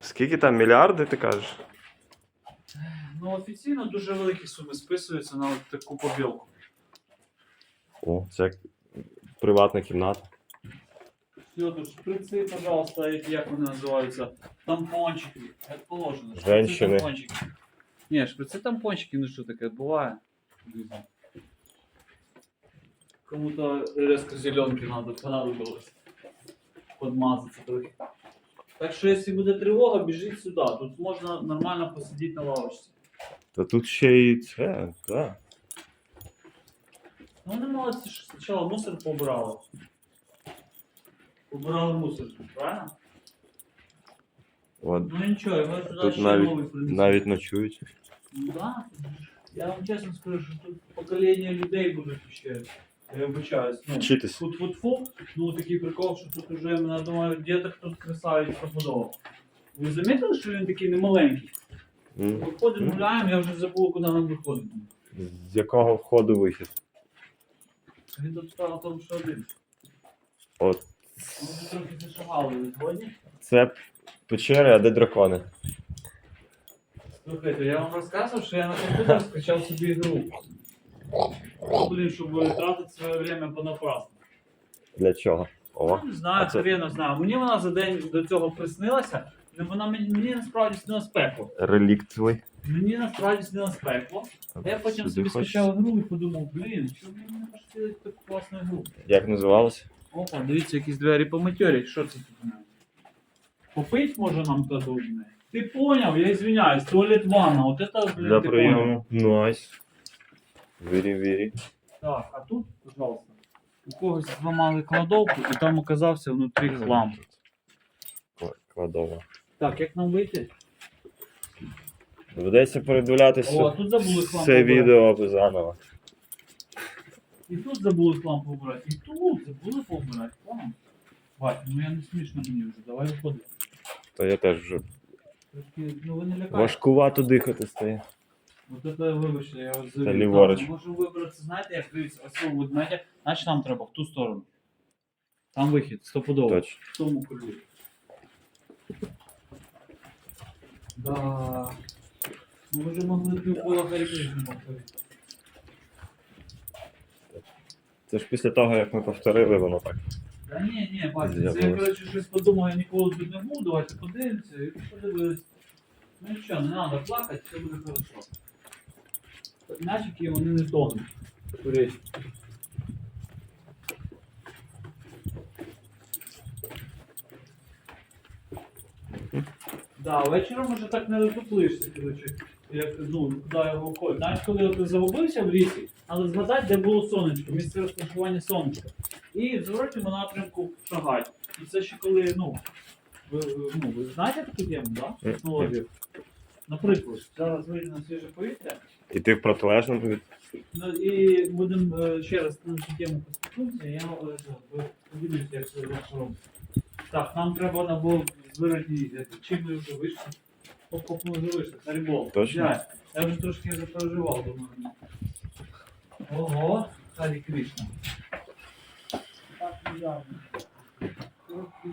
Скільки там мільярди, ти кажеш? Ну, офіційно дуже великі суми списуються на от таку побілку. О, це як приватна кімната. Тут шприци, пожалуйста, як вони називаються, тампончики, як положено. шприци, Женщини. тампончики. Ні, шприци тампончики, ну що таке, буває. Кому-то резко зеленки надо, понадобилось. Подмазаться трохи. Так що, якщо буде тривога, біжіть сюди. Тут можна нормально посидіти на лавочці. Та тут ще й це, так. Ну, вони молодці, що спочатку мусор побрали. Побрали мусор, правильно? От, Ну нічого, його сюди тут ще навіть, новий принесуть. навіть ночують. Ну да. Я вам чесно скажу, що тут покоління людей будуть ще. Я вибачаюсь. Ну, Вчитись. тут фу фу ну такий прикол, що тут уже, я думаю, діток тут красавець побудовав. Ви замітили, що він такий немаленький? М. Виходимо, гуляємо, я вже забув, куди нам виходити. З якого входу вихід? Він тут став тому, що один. От. Ми вже трохи зашагали від згодні. Це печери, а де дракони? Слухайте, я вам розказував, що я на комп'ютер скачав собі гру. Блін, щоб тратити своє время понапрасну. Для чого? О. Я не знаю, а це- хрена знаю. Мені вона за день до цього приснилася, але вона мені, мені насправді снилась пекло. Релікт твій. Мені насправді снилась пекло. Я потім Сюди собі хочеш? скачав гру і подумав, блін, що мені не пошли таку класну гру. Як називалося? Опа, дивіться, якісь двері поматьорять, що це тут у мене? Попить може нам дадуть? блін? Ти поняв, я извиняюсь, туалет ванна, от это, блін, Для ти поняв. прийому. Найс. Вірі, вірі. Так, а тут, пожалуйста, у когось зламали кладовку і там оказався внутрі хлам. Кла- Кладова. Так, як нам вийти? Доведеться передивлятися О, а тут забули хлам це побрати. відео заново. І тут забули хлам побрати, і тут забули побрати. Хлам. Бать, ну я не смішно мені вже, давай виходимо. То я теж вже Трошки, ну ви не лякайте. важкувато дихати стає. От це, вибачте, я вас завів. ліворуч. Можемо вибратися, знаєте, як дивіться, ось ви знаєте, значить нам треба в ту сторону. Там вихід, стопудово. Точно. В тому кольорі. Да. Ви вже могли півкола Гаррі Кришну повторити. Це ж після того, як ми повторили, воно так. Та ні, ні, бачите, це я, З'явилось. коротше, щось подумав, я ніколи тут не буду, давайте подивимося і подивились. Ну нічого, не треба плакати, все буде хорошо. Мячики вони не тонуть. Речі. Да, вечором уже так не розуплишся, коротше, як, ну, куди його ходить. Навіть коли ти загубився в лісі, треба згадати, де було сонечко, місце розташування сонечка. І в зворотньому напрямку шагати. І це ще коли, ну, ви, ви- ну, ви знаєте таку тему, да? Технологію? Наприклад, зараз вийде на свіже повітря, І ти в протилежному від. ну, і будемо е, ще раз на цю тему поспілкуємося, я е, ви- поділюся, як це ваше. Так, нам треба на було вироді, чим ми вже вийшли. Оп-оп, ми вже вийшли, Харібол. Точно? Я, я вже трошки запереживав, думаю. Ого, Харі Кришна. Так, ну, явно. Трохи